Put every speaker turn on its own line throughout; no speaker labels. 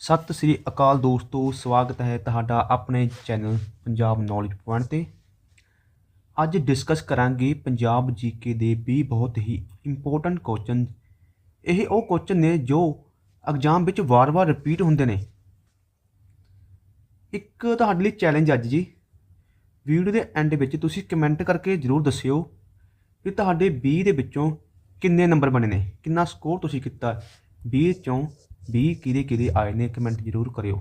ਸਤਿ ਸ੍ਰੀ ਅਕਾਲ ਦੋਸਤੋ, ਸਵਾਗਤ ਹੈ ਤੁਹਾਡਾ ਆਪਣੇ ਚੈਨਲ ਪੰਜਾਬ ਨੌਲੇਜ ਪੁਆਇੰਟ ਤੇ। ਅੱਜ ਡਿਸਕਸ ਕਰਾਂਗੇ ਪੰਜਾਬ ਜੀਕੇ ਦੇ ਵੀ ਬਹੁਤ ਹੀ ਇੰਪੋਰਟੈਂਟ ਕੁਐਸਚਨ ਇਹ ਉਹ ਕੁਐਸਚਨ ਨੇ ਜੋ ਐਗਜ਼ਾਮ ਵਿੱਚ ਵਾਰ-ਵਾਰ ਰਿਪੀਟ ਹੁੰਦੇ ਨੇ। ਇੱਕ ਤੁਹਾਡੇ ਲਈ ਚੈਲੰਜ ਅੱਜ ਜੀ। ਵੀਡੀਓ ਦੇ ਐਂਡ ਵਿੱਚ ਤੁਸੀਂ ਕਮੈਂਟ ਕਰਕੇ ਜ਼ਰੂਰ ਦੱਸਿਓ ਕਿ ਤੁਹਾਡੇ 20 ਦੇ ਵਿੱਚੋਂ ਕਿੰਨੇ ਨੰਬਰ ਬਣੇ ਨੇ, ਕਿੰਨਾ ਸਕੋਰ ਤੁਸੀਂ ਕੀਤਾ 20 ਚੋਂ ਵੀ ਕਿਹਦੇ ਕਿਹਦੇ ਆਏ ਨੇ ਕਮੈਂਟ ਜ਼ਰੂਰ ਕਰਿਓ।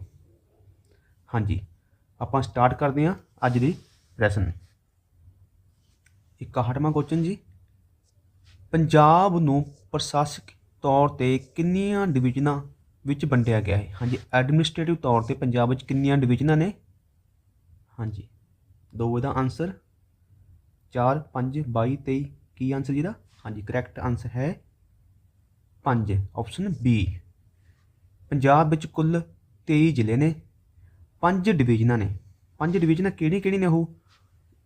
ਹਾਂਜੀ, ਆਪਾਂ ਸਟਾਰਟ ਕਰਦੇ ਹਾਂ ਅੱਜ ਦੀ ਲੈਸਨ 61ਵਾਂ ਕੁਐਸਚਨ ਜੀ। ਪੰਜਾਬ ਨੂੰ ਪ੍ਰਸ਼ਾਸਕ ਤੌਰ ਤੇ ਕਿੰਨੀਆਂ ਡਿਵੀਜ਼ਨਾਂ ਵਿੱਚ ਵੰਡਿਆ ਗਿਆ ਹੈ? ਹਾਂਜੀ ਐਡਮਿਨਿਸਟ੍ਰੇਟਿਵ ਤੌਰ ਤੇ ਪੰਜਾਬ ਵਿੱਚ ਕਿੰਨੀਆਂ ਡਿਵੀਜ਼ਨਾਂ ਨੇ? ਹਾਂਜੀ, ਦੋ ਇਹਦਾ ਆਨਸਰ 4 5 22 23 ਕੀ ਆਨਸਰ ਜਿਹਦਾ ਹਾਂਜੀ ਕਰੈਕਟ ਆਨਸਰ ਹੈ 5 ਆਪਸ਼ਨ ਬੀ ਪੰਜਾਬ ਵਿੱਚ ਕੁੱਲ 23 ਜ਼ਿਲ੍ਹੇ ਨੇ, ਪੰਜ ਡਿਵੀਜ਼ਨਾਂ ਨੇ। ਪੰਜ ਡਿਵੀਜ਼ਨਾਂ ਕਿਹੜੀ ਕਿਹੜੀ ਨੇ ਉਹ?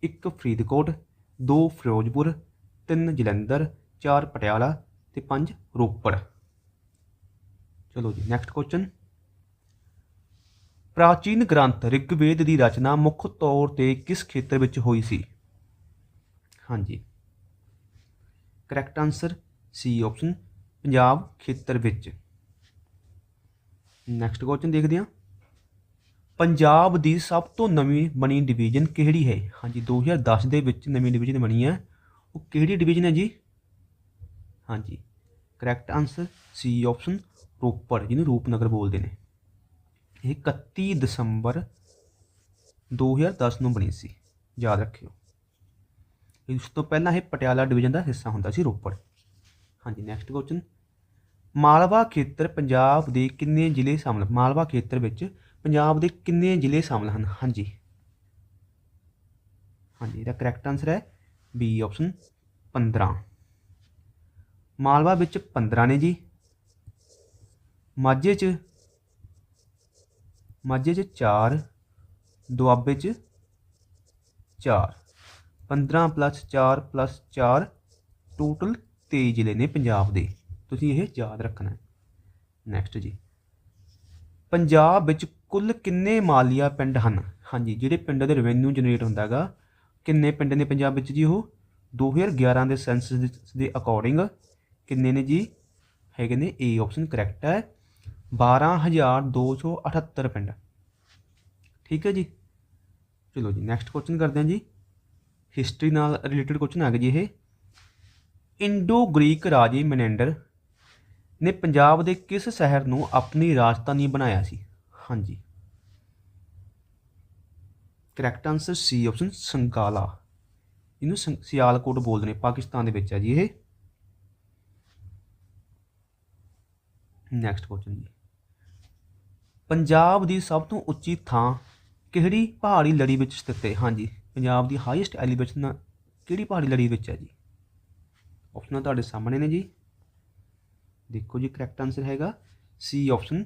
ਇੱਕ ਫਰੀਦਕੋਟ, ਦੋ ਫਿਰੋਜ਼ਪੁਰ, ਤਿੰਨ ਜਲੰਧਰ, ਚਾਰ ਪਟਿਆਲਾ ਤੇ ਪੰਜ ਰੋਪੜ। ਚਲੋ ਜੀ ਨੈਕਸਟ ਕੁਐਸਚਨ ਪ੍ਰਾਚੀਨ ਗ੍ਰੰਥ ਰਿਗਵੇਦ ਦੀ ਰਚਨਾ ਮੁੱਖ ਤੌਰ ਤੇ ਕਿਸ ਖੇਤਰ ਵਿੱਚ ਹੋਈ ਸੀ? ਹਾਂਜੀ। Correct answer C option Punjab ਖੇਤਰ ਵਿੱਚ। ਨੈਕਸਟ ਕੁਐਸਚਨ ਦੇਖਦੇ ਹਾਂ। ਪੰਜਾਬ ਦੀ ਸਭ ਤੋਂ ਨਵੀਂ ਬਣੀ ਡਿਵੀਜ਼ਨ ਕਿਹੜੀ ਹੈ? ਹਾਂਜੀ 2010 ਦੇ ਵਿੱਚ ਨਵੀਂ ਡਿਵੀਜ਼ਨ ਬਣੀ ਹੈ। ਉਹ ਕਿਹੜੀ ਡਿਵੀਜ਼ਨ ਹੈ ਜੀ? ਹਾਂਜੀ correct answer C option Ropar, ਜਿਹਨੂੰ ਰੂਪਨਗਰ ਬੋਲਦੇ ਨੇ। ਇਹ 31 ਦਸੰਬਰ 2010 ਨੂੰ ਬਣੀ ਸੀ। ਯਾਦ ਰੱਖਿਓ। ਇਸ ਤੋਂ ਪਹਿਲਾਂ ਇਹ ਪਟਿਆਲਾ ਡਿਵੀਜ਼ਨ ਦਾ ਹਿੱਸਾ ਹੁੰਦਾ ਸੀ ਰੋਪੜ। ਹਾਂਜੀ ਨੈਕਸਟ ਕੁਐਸਚਨ ਮਾਲਵਾ ਖੇਤਰ ਪੰਜਾਬ ਦੇ ਕਿੰਨੇ ਜ਼ਿਲ੍ਹੇ ਸ਼ਾਮਲ ਮਾਲਵਾ ਖੇਤਰ ਵਿੱਚ ਪੰਜਾਬ ਦੇ ਕਿੰਨੇ ਜ਼ਿਲ੍ਹੇ ਸ਼ਾਮਲ ਹਨ? ਹਾਂਜੀ। ਹਾਂਜੀ, ਇਹਦਾ ਕਰੈਕਟ ਆਨਸਰ ਹੈ ਬੀ ਆਪਸ਼ਨ 15 ਮਾਲਵਾ ਵਿੱਚ 15 ਨੇ ਜੀ। ਮਾਝੇ 'ਚ ਮਾਝੇ 'ਚ 4 ਦੁਆਬੇ 'ਚ 4 15 ਪਲੱਸ 4 ਪਲੱਸ 4 ਟੋਟਲ 23 ਜ਼ਿਲ੍ਹੇ ਨੇ ਪੰਜਾਬ ਦੇ। ਤੁਸੀਂ ਇਹ ਯਾਦ ਰੱਖਣਾ ਹੈ। ਨੈਕਸਟ ਜੀ। ਪੰਜਾਬ ਵਿੱਚ ਕੁੱਲ ਕਿੰਨੇ ਮਾਲੀਆ ਪਿੰਡ ਹਨ? ਹਾਂਜੀ, ਜਿਹੜੇ ਪਿੰਡਾਂ ਦੇ ਰੈਵਨਿਊ ਜਨਰੇਟ ਹੁੰਦਾ ਹੈਗਾ, ਕਿੰਨੇ ਪਿੰਡ ਨੇ ਪੰਜਾਬ ਵਿੱਚ ਜੀ ਉਹ? 2011 ਦੇ ਸੈਂਸਸ ਦੇ ਅਕੋਰਡਿੰਗ ਕਿੰਨੇ ਨੇ ਜੀ? ਹੈਗੇ ਨੇ ਏ ਆਪਸ਼ਨ ਕਰੈਕਟ ਹੈ। 12278 ਪਿੰਡ। ਠੀਕ ਹੈ ਜੀ। ਚਲੋ ਜੀ ਨੈਕਸਟ ਕੁਐਸਚਨ ਕਰਦੇ ਹਾਂ ਜੀ। ਹਿਸਟਰੀ ਨਾਲ ਰਿਲੇਟਡ ਕੁਐਸਚਨ ਆ ਗਿਆ ਜੀ ਇਹ। ਇੰਡੋ ਗ੍ਰੀਕ ਰਾਜੇ ਮਨੈਂਡਰ ਨੇ ਪੰਜਾਬ ਦੇ ਕਿਸ ਸ਼ਹਿਰ ਨੂੰ ਆਪਣੀ ਰਾਜਧਾਨੀ ਬਣਾਇਆ ਸੀ? ਹਾਂਜੀ। Correct answer C option Sangala. ਇਹਨੂੰ ਸੰ- ਸਿਆਲਕੋਟ ਬੋਲਦੇ ਨੇ, ਪਾਕਿਸਤਾਨ ਦੇ ਵਿੱਚ ਹੈ ਜੀ ਇਹ। ਨੈਕਸਟ ਕੁਐਸਚਨ ਜੀ। ਪੰਜਾਬ ਦੀ ਸਭ ਤੋਂ ਉੱਚੀ ਥਾਂ ਕਿਹੜੀ ਪਹਾੜੀ ਲੜੀ ਵਿੱਚ ਸਥਿਤ ਹੈ? ਹਾਂਜੀ, ਪੰਜਾਬ ਦੀ ਹਾਈਐਸਟ ਐਲੀਵੇਸ਼ਨ ਕਿਹੜੀ ਪਹਾੜੀ ਲੜੀ ਵਿੱਚ ਹੈ ਜੀ? ਆਪਸ਼ਨਾਂ ਤੁਹਾਡੇ ਸਾਹਮਣੇ ਨੇ ਜੀ। ਦੇਖੋ ਜੀ ਕਰੈਕਟ ਆਨਸਰ ਹੈਗਾ ਸੀ ਆਪਸ਼ਨ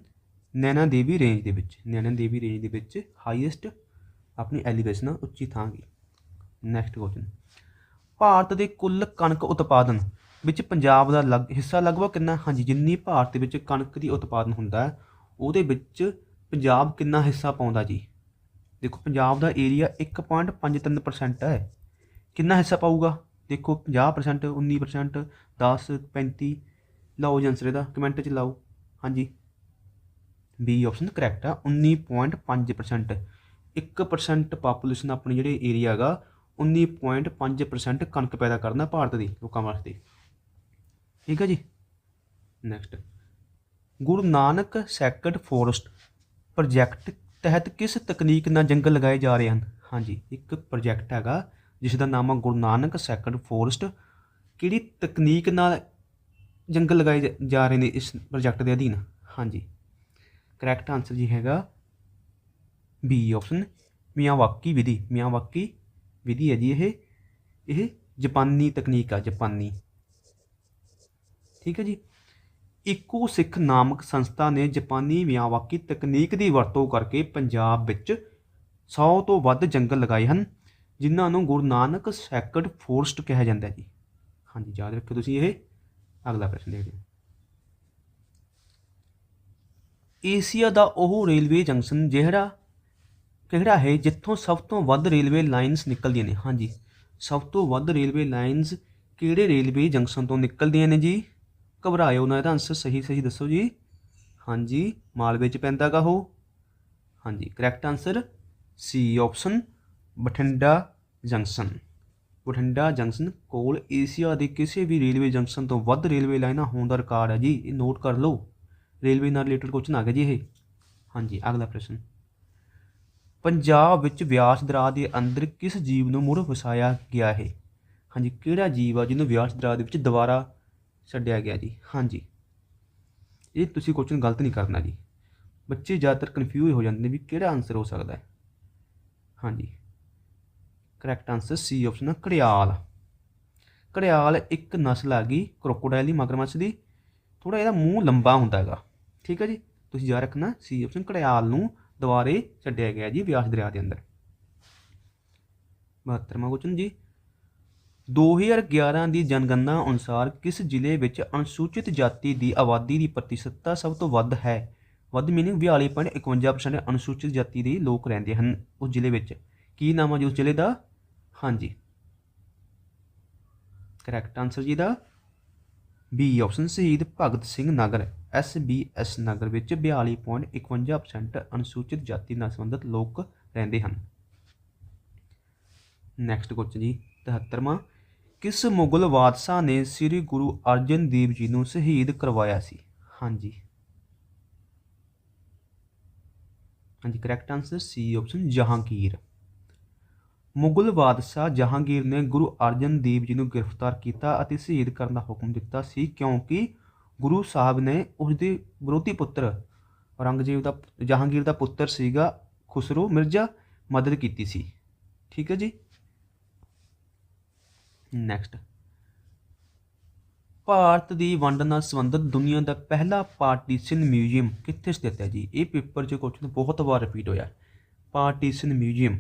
ਨੈਣਾ ਦੇਵੀ ਰੇਂਜ ਦੇ ਵਿੱਚ, ਨੈਣਾ ਦੇਵੀ ਰੇਂਜ ਦੇ ਵਿੱਚ ਹਾਈਐਸਟ ਆਪਣੀ ਐਲੀਵੇਸ਼ਨ ਉੱਚੀ ਥਾਂ ਗਈ ਨੈਕਸਟ ਕੁਐਸਚਨ ਭਾਰਤ ਦੇ ਕੁੱਲ ਕਣਕ ਉਤਪਾਦਨ ਵਿੱਚ ਪੰਜਾਬ ਦਾ ਲਗ, ਹਿੱਸਾ ਲਗਭਗ ਕਿੰਨਾ? ਹਾਂਜੀ, ਜਿੰਨੀ ਭਾਰਤ ਦੇ ਵਿੱਚ ਕਣਕ ਦੀ ਉਤਪਾਦਨ ਹੁੰਦਾ ਉਹਦੇ ਵਿੱਚ ਪੰਜਾਬ ਕਿੰਨਾ ਹਿੱਸਾ ਪਾਉਂਦਾ ਜੀ? ਦੇਖੋ, ਪੰਜਾਬ ਦਾ ਏਰੀਆ 1.53% ਹੈ। ਕਿੰਨਾ ਹਿੱਸਾ ਪਾਊਗਾ? ਦੇਖੋ 50% 19% 10 35 ਲਾਓ ਜੀ ਆਨਸਰ ਇਹਦਾ ਕਮੈਂਟ 'ਚ ਲਾਓ। ਹਾਂਜੀ। ਬੀ ਆਪਸ਼ਨ ਕਰੈਕਟ ਆ 19.5% 1% ਪਾਪੂਲੇਸ਼ਨ ਆਪਣੀ ਜਿਹੜੇ ਏਰੀਆ ਹੈਗਾ 19.5% ਕਣਕ ਪੈਦਾ ਕਰਦਾ ਭਾਰਤ ਦੀ, ਲੋਕਾਂ ਵਾਸਤੇ। ਠੀਕ ਹੈ ਜੀ? Next Guru Nanak sacred forest project ਤਹਿਤ ਕਿਸ ਤਕਨੀਕ ਨਾਲ ਜੰਗਲ ਲਗਾਏ ਜਾ ਰਹੇ ਹਨ? ਹਾਂਜੀ, ਇੱਕ ਪ੍ਰੋਜੈਕਟ ਹੈਗਾ ਜਿਸ ਦਾ ਨਾਮ ਹੈ ਗੁਰੂ ਨਾਨਕ ਸੈਕਰਡ ਫੋਰਸਟ ਕਿਹੜੀ ਤਕਨੀਕ ਨਾਲ ਜੰਗਲ ਲਗਾਏ ਜਾ- ਜਾ ਰਹੇ ਨੇ ਇਸ ਪ੍ਰੋਜੈਕਟ ਦੇ ਅਧੀਨ। ਹਾਂਜੀ। ਕਰੈਕਟ ਆਨਸਰ ਜੀ ਹੈਗਾ ਬੀ ਆਪਸ਼ਨ ਮਿਆਵਾਕੀ ਵਿਧੀ। ਮਿਆਵਾਕੀ ਵਿਧੀ ਹੈ ਜੀ ਇਹ। ਇਹ ਜਾਪਾਨੀ ਤਕਨੀਕ ਆ, ਜਾਪਾਨੀ। ਠੀਕ ਹੈ ਜੀ। ਇਕੋ ਸਿੱਖ ਨਾਮਕ ਸੰਸਥਾ ਨੇ ਜਾਪਾਨੀ ਮਿਆਵਾਕੀ ਤਕਨੀਕ ਦੀ ਵਰਤੋਂ ਕਰਕੇ ਪੰਜਾਬ ਵਿੱਚ 100 ਤੋਂ ਵੱਧ ਜੰਗਲ ਲਗਾਏ ਹਨ, ਜਿਨ੍ਹਾਂ ਨੂੰ ਗੁਰੂ ਨਾਨਕ ਸੈਕਰਡ ਫੋਰਸਟ ਕਿਹਾ ਜਾਂਦਾ ਜੀ। ਹਾਂਜੀ, ਯਾਦ ਰੱਖਿਓ ਤੁਸੀਂ ਇਹ। ਅਗਲਾ ਪ੍ਰਸ਼ਨ ਦੇਖਦੇ ਹਾਂ। ਏਸ਼ੀਆ ਦਾ ਉਹ ਰੇਲਵੇ ਜੰਕਸ਼ਨ ਜਿਹੜਾ ਕਿਹੜਾ ਹੈ, ਜਿੱਥੋਂ ਸਭ ਤੋਂ ਵੱਧ ਰੇਲਵੇ ਲਾਈਨਸ ਨਿਕਲਦੀਆਂ ਨੇ। ਹਾਂਜੀ, ਸਭ ਤੋਂ ਵੱਧ ਰੇਲਵੇ ਲਾਈਨਸ ਕਿਹੜੇ ਰੇਲਵੇ ਜੰਕਸ਼ਨ ਤੋਂ ਨਿਕਲਦੀਆਂ ਨੇ ਜੀ? ਘਬਰਾਇਓ ਨਾ ਇਹਦਾ ਆਨਸਰ ਸਹੀ ਸਹੀ ਦੱਸੋ ਜੀ। ਹਾਂਜੀ, ਮਾਲਵੇ ਚ ਪੈਂਦਾ ਗਾ ਉਹ। ਹਾਂਜੀ correct answer C option Bathinda junction. Bathinda junction ਕੋਲ ਏਸ਼ੀਆ ਦੇ ਕਿਸੇ ਵੀ ਰੇਲਵੇ ਜੰਕਸ਼ਨ ਤੋਂ ਵੱਧ ਰੇਲਵੇ ਲਾਈਨਾਂ ਹੋਣ ਦਾ ਰਿਕਾਰਡ ਹੈ ਜੀ, ਇਹ ਨੋਟ ਕਰ ਲਓ। ਰੇਲਵੇ ਨਾਲ ਰਿਲੇਟਡ ਕੁਐਸਚਨ ਆ ਗਿਆ ਜੀ ਇਹ। ਹਾਂਜੀ, ਅਗਲਾ ਪ੍ਰਸ਼ਨ। ਪੰਜਾਬ ਵਿੱਚ ਵਿਆਸ ਦਰਾ ਦੇ ਅੰਦਰ ਕਿਸ ਜੀਵ ਨੂੰ ਮੁੜ ਵਸਾਇਆ ਗਿਆ ਹੈ? ਹਾਂਜੀ, ਕਿਹੜਾ ਜੀਵ ਆ ਜਿਹਨੂੰ ਵਿਆਸ ਦਰਾ ਦੇ ਵਿੱਚ ਦੁਬਾਰਾ ਛੱਡਿਆ ਗਿਆ ਜੀ? ਹਾਂਜੀ। ਇਹ ਤੁਸੀਂ ਕੁਐਸਚਨ ਗਲਤ ਨਹੀਂ ਕਰਨਾ ਜੀ। ਬੱਚੇ ਜ਼ਿਆਦਾਤਰ ਕਨਫਿਊਜ਼ ਹੋ ਜਾਂਦੇ ਨੇ ਵੀ ਕਿਹੜਾ ਆਨਸਰ ਹੋ ਸਕਦਾ ਹੈ? ਹਾਂਜੀ। Correct answer C option gharial. Gharial ਇੱਕ ਨਸਲ ਆ ਗਈ ਕ੍ਰੋਕੋਡਾਈਲ ਦੀ ਮਗਰਮੱਛ ਦੀ। ਥੋੜਾ ਇਹਦਾ ਮੂੰਹ ਲੰਬਾ ਹੁੰਦਾ ਹੈਗਾ। ਠੀਕ ਹੈ ਜੀ? ਤੁਸੀਂ ਯਾਦ ਰੱਖਣਾ ਸੀ ਆਪਸ਼ਨ ਘੜਿਆਲ ਨੂੰ ਦੁਬਾਰੇ ਛੱਡਿਆ ਗਿਆ ਜੀ ਵਿਆਸ ਦਰਿਆ ਦੇ ਅੰਦਰ। 72ਵਾਂ ਕੁਐਸਚਨ ਜੀ। 2011 ਦੀ ਜਨਗਣਨਾ ਅਨੁਸਾਰ ਕਿਸ ਜ਼ਿਲ੍ਹੇ ਵਿੱਚ ਅਨੁਸੂਚਿਤ ਜਾਤੀ ਦੀ ਆਬਾਦੀ ਦੀ ਪ੍ਰਤੀਸ਼ਤਤਾ ਸਭ ਤੋਂ ਵੱਧ ਹੈ? ਵੱਧ ਮੀਨਿੰਗ 42.51% ਅਨੁਸੂਚਿਤ ਜਾਤੀ ਦੇ ਲੋਕ ਰਹਿੰਦੇ ਹਨ ਉਸ ਜ਼ਿਲ੍ਹੇ ਵਿੱਚ। ਕੀ ਨਾਮ ਹੈ ਜੀ ਉਸ ਜ਼ਿਲ੍ਹੇ ਦਾ? ਹਾਂਜੀ। ਕਰੈਕਟ ਆਨਸਰ ਜੀ ਦਾ B option Shaheed Bhagat Singh Nagar S B S Nagar ਵਿੱਚ 42.51% ਅਨੁਸੂਚਿਤ ਜਾਤੀ ਨਾਲ ਸੰਬੰਧਿਤ ਲੋਕ ਰਹਿੰਦੇ ਹਨ। ਨੈਕਸਟ ਕੁਐਸਚਨ ਜੀ 73ਵਾਂ ਕਿਸ ਮੁਗਲ ਬਾਦਸ਼ਾਹ ਨੇ ਸ੍ਰੀ ਗੁਰੂ ਅਰਜਨ ਦੇਵ ਜੀ ਨੂੰ ਸ਼ਹੀਦ ਕਰਵਾਇਆ ਸੀ? ਹਾਂਜੀ। ਹਾਂਜੀ correct answer C option Jahangir. Mughal ਬਾਦਸ਼ਾਹ ਜਹਾਂਗੀਰ ਨੇ ਗੁਰੂ ਅਰਜਨ ਦੇਵ ਜੀ ਨੂੰ ਗ੍ਰਿਫਤਾਰ ਕੀਤਾ ਅਤੇ ਸ਼ਹੀਦ ਕਰਨ ਦਾ ਹੁਕਮ ਦਿੱਤਾ ਸੀ, ਕਿਉਂਕਿ ਗੁਰੂ ਸਾਹਿਬ ਨੇ ਉਸ ਦੇ ਵਿਰੋਧੀ ਪੁੱਤਰ ਔਰੰਗਜ਼ੇਬ ਦਾ, ਜਹਾਂਗੀਰ ਦਾ ਪੁੱਤਰ ਸੀਗਾ ਖੁਸਰੋ ਮਿਰਜ਼ਾ, ਮਦਦ ਕੀਤੀ ਸੀ। ਠੀਕ ਹੈ ਜੀ? ਨੈਕਸਟ ਭਾਰਤ ਦੀ ਵੰਡ ਨਾਲ ਸੰਬੰਧਿਤ ਦੁਨੀਆ ਦਾ ਪਹਿਲਾ ਪਾਰਟੀਸ਼ਨ ਮਿਊਜ਼ੀਅਮ ਕਿੱਥੇ ਸਥਿਤ ਹੈ ਜੀ? ਇਹ ਪੇਪਰ 'ਚ ਕੁਐਸਚਨ ਬਹੁਤ ਵਾਰ ਰਿਪੀਟ ਹੋਇਆ। Partition museum.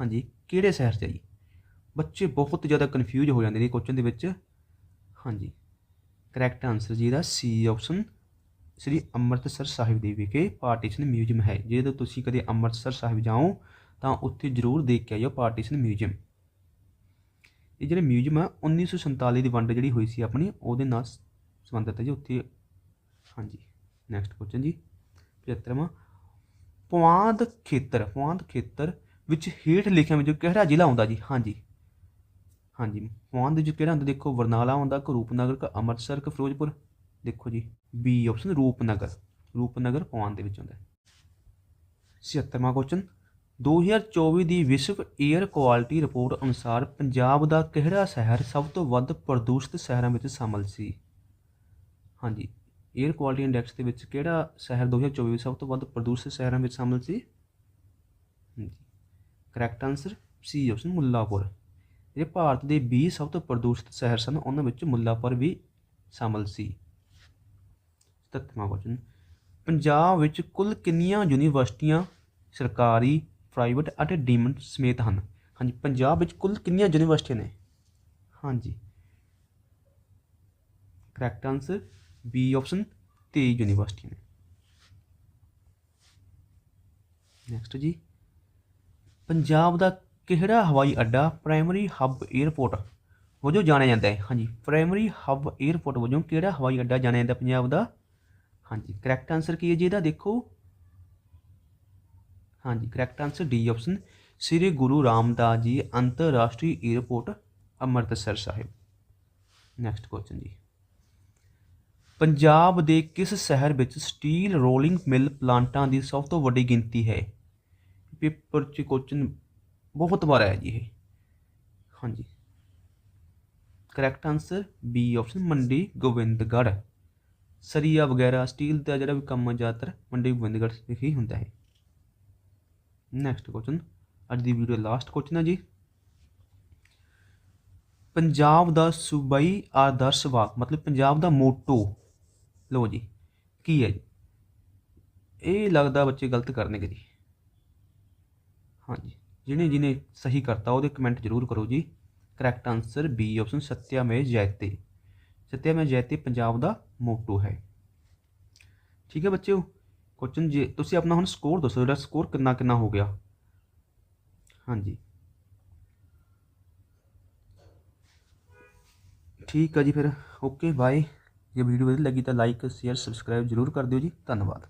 ਹਾਂਜੀ, ਕਿਹੜੇ ਸ਼ਹਿਰ 'ਚ ਹੈ ਜੀ? ਬੱਚੇ ਬਹੁਤ ਜ਼ਿਆਦਾ ਕਨਫਿਊਜ਼ ਹੋ ਜਾਂਦੇ ਨੇ ਕੁਐਸਚਨ ਦੇ ਵਿੱਚ। ਹਾਂਜੀ ਕਰੈਕਟ ਆਨਸਰ ਜੀ ਦਾ ਸੀ ਆਪਸ਼ਨ ਸ੍ਰੀ ਅੰਮ੍ਰਿਤਸਰ ਸਾਹਿਬ ਦੇ ਵਿਖੇ ਪਾਰਟੀਸ਼ਨ ਮਿਊਜ਼ੀਅਮ ਹੈ। ਜੇ ਤੁਸੀਂ ਕਦੇ ਅੰਮ੍ਰਿਤਸਰ ਸਾਹਿਬ ਜਾਓ, ਤਾਂ ਉੱਥੇ ਜ਼ਰੂਰ ਦੇਖ ਕੇ ਆਇਓ ਪਾਰਟੀਸ਼ਨ ਮਿਊਜ਼ੀਅਮ ਇਹ ਜਿਹੜੇ ਮਿਊਜ਼ੀਅਮ ਆ 1947 ਦੀ ਵੰਡ ਜਿਹੜੀ ਹੋਈ ਸੀ ਆਪਣੀ, ਉਹਦੇ ਨਾਲ ਸੰਬੰਧਿਤ ਹੈ ਜੀ ਉੱਥੇ। ਹਾਂਜੀ ਨੈਕਸਟ ਕੁਐਸਚਨ ਜੀ 75ਵਾਂ ਪੁਆਧ ਖੇਤਰ ਪੁਆਧ ਖੇਤਰ ਵਿੱਚ ਹੇਠ ਲਿਖਿਆਂ ਵਿੱਚੋਂ ਕਿਹੜਾ ਜ਼ਿਲ੍ਹਾ ਆਉਂਦਾ ਜੀ? ਹਾਂਜੀ। ਹਾਂਜੀ ਪਵਾਂਦ ਦੇ ਵਿੱਚ ਕਿਹੜਾ ਹੁੰਦਾ ਦੇਖੋ ਬਰਨਾਲਾ ਆਉਂਦਾ ਕਿ ਰੂਪਨਗਰ ਕਿ ਅੰਮ੍ਰਿਤਸਰ ਕਿ ਫਿਰੋਜ਼ਪੁਰ। ਦੇਖੋ ਜੀ ਬੀ ਆਪਸ਼ਨ ਰੂਪਨਗਰ। ਰੂਪਨਗਰ ਪਵਾਂਦ ਦੇ ਵਿੱਚ ਆਉਂਦਾ 76ਵਾਂ ਕੁਐਸਚਨ 2024 ਦੀ ਵਿਸ਼ਵ 에ਅਰ ਕੁਆਲਿਟੀ ਰਿਪੋਰਟ ਅਨੁਸਾਰ ਪੰਜਾਬ ਦਾ ਕਿਹੜਾ ਸ਼ਹਿਰ ਸਭ ਤੋਂ ਵੱਧ ਪ੍ਰਦੂਸ਼ਿਤ ਸ਼ਹਿਰਾਂ ਵਿੱਚ ਸ਼ਾਮਲ ਸੀ? ਹਾਂਜੀ 에ਅਰ ਕੁਆਲਿਟੀ ਇੰਡੈਕਸ ਦੇ ਵਿੱਚ ਕਿਹੜਾ ਸ਼ਹਿਰ 2024 ਵਿੱਚ ਸਭ ਤੋਂ ਵੱਧ ਪ੍ਰਦੂਸ਼ਿਤ ਸ਼ਹਿਰਾਂ ਵਿੱਚ ਸ਼ਾਮਲ ਸੀ? ਹਾਂਜੀ। Correct answer C option Mullanpur ਜਿਹੜੇ ਭਾਰਤ ਦੇ 20 ਸਭ ਤੋਂ ਪ੍ਰਦੂਸ਼ਿਤ ਸ਼ਹਿਰ ਸਨ, ਉਹਨਾਂ ਵਿੱਚ ਮੁੱਲਾਪੁਰ ਵੀ ਸ਼ਾਮਲ ਸੀ। 77ਵਾਂ ਕੁਐਸਚਨ ਪੰਜਾਬ ਵਿੱਚ ਕੁੱਲ ਕਿੰਨੀਆਂ ਯੂਨੀਵਰਸਿਟੀਆਂ ਸਰਕਾਰੀ ਪ੍ਰਾਈਵੇਟ ਅਤੇ ਡੀਮਡ ਸਮੇਤ ਹਨ? ਹਾਂਜੀ, ਪੰਜਾਬ ਵਿੱਚ ਕੁੱਲ ਕਿੰਨੀਆਂ ਯੂਨੀਵਰਸਿਟੀਆਂ ਨੇ? ਹਾਂਜੀ। ਕਰੈਕਟ ਆਨਸਰ ਬੀ ਆਪਸ਼ਨ 23 ਯੂਨੀਵਰਸਿਟੀਆਂ ਨੇ। ਨੈਕਸਟ ਜੀ। ਪੰਜਾਬ ਦਾ ਕਿਹੜਾ ਹਵਾਈ ਅੱਡਾ ਪ੍ਰਾਇਮਰੀ ਹੱਬ 에ਅਰਪੋਰਟ ਵਜੋਂ ਜਾਣਿਆ ਜਾਂਦਾ ਹੈ। ਹਾਂਜੀ ਪ੍ਰਾਇਮਰੀ ਹੱਬ 에ਅਰਪੋਰਟ ਵਜੋਂ ਕਿਹੜਾ ਹਵਾਈ ਅੱਡਾ ਜਾਣਿਆ ਜਾਂਦਾ ਪੰਜਾਬ ਦਾ? ਹਾਂਜੀ ਕਰੈਕਟ ਆਨਸਰ ਕੀ ਹੈ ਜੀ ਇਹਦਾ? ਦੇਖੋ। ਹਾਂਜੀ correct answer D option Shri Guru Ramdas ji ਅੰਤਰਰਾਸ਼ਟਰੀ airport Amritsar Sahib. Next question ਜੀ। ਪੰਜਾਬ ਦੇ ਕਿਸ ਸ਼ਹਿਰ ਵਿੱਚ ਸਟੀਲ ਰੋਲਿੰਗ ਮਿਲ ਪਲਾਂਟਾਂ ਦੀ ਸਭ ਤੋਂ ਵੱਡੀ ਗਿਣਤੀ ਹੈ? ਪੇਪਰ 'ਚ ਕੁਐਸਚਨ ਬਹੁਤ ਵਾਰ ਆਇਆ ਜੀ ਇਹ। ਹਾਂਜੀ। Correct answer B option Mandi Gobindgarh. ਸਰੀਆ ਵਗੈਰਾ ਸਟੀਲ ਦਾ ਜਿਹੜਾ ਵੀ ਕੰਮ ਜ਼ਿਆਦਾਤਰ ਮੰਡੀ ਗੋਬਿੰਦਗੜ੍ਹ ਵਿਖੇ ਹੀ ਹੁੰਦਾ ਹੈ ਨੈਕਸਟ ਕੁਐਸਚਨ ਅੱਜ ਦੀ ਵੀਡੀਓ ਲਾਸਟ ਕੁਐਸਚਨ ਹੈ ਜੀ। ਪੰਜਾਬ ਦਾ ਸੂਬਾਈ ਆਦਰਸ਼ ਵਾਕ, ਮਤਲਬ ਪੰਜਾਬ ਦਾ ਮੋਟੋ। ਲਓ ਜੀ, ਕੀ ਹੈ ਜੀ? ਇਹ ਲੱਗਦਾ ਬੱਚੇ ਗਲਤ ਕਰਨਗੇ ਜੀ। ਹਾਂਜੀ। ਜਿਹਨੇ ਜਿਹਨੇ ਸਹੀ ਕਰਤਾ, ਉਹਦੇ ਕਮੈਂਟ ਜ਼ਰੂਰ ਕਰੋ ਜੀ। ਕਰੈਕਟ ਆਨਸਰ ਬੀ ਆਪਸ਼ਨ ਸਤਿਆਮੇ ਜੈਤੇ। ਸਤਿਆਮੇ ਜੈਤੇ ਪੰਜਾਬ ਦਾ ਮੋਟੋ ਹੈ। ਠੀਕ ਹੈ ਬੱਚਿਓ ਕੁਐਸਚਨ ਜੇ ਤੁਸੀਂ ਆਪਣਾ ਹੁਣ ਸਕੋਰ ਦੱਸੋ, ਜਿਹੜਾ ਸਕੋਰ ਕਿੰਨਾ ਕਿੰਨਾ ਹੋ ਗਿਆ। ਹਾਂਜੀ। ਠੀਕ ਆ ਜੀ ਫਿਰ। ਓਕੇ ਬਾਏ ਜੇ ਵੀਡੀਓ ਵਧੀਆ ਲੱਗੀ ਤਾਂ ਲਾਈਕ ਸ਼ੇਅਰ ਸਬਸਕ੍ਰਾਈਬ ਜ਼ਰੂਰ ਕਰ ਦਿਓ ਜੀ। ਧੰਨਵਾਦ।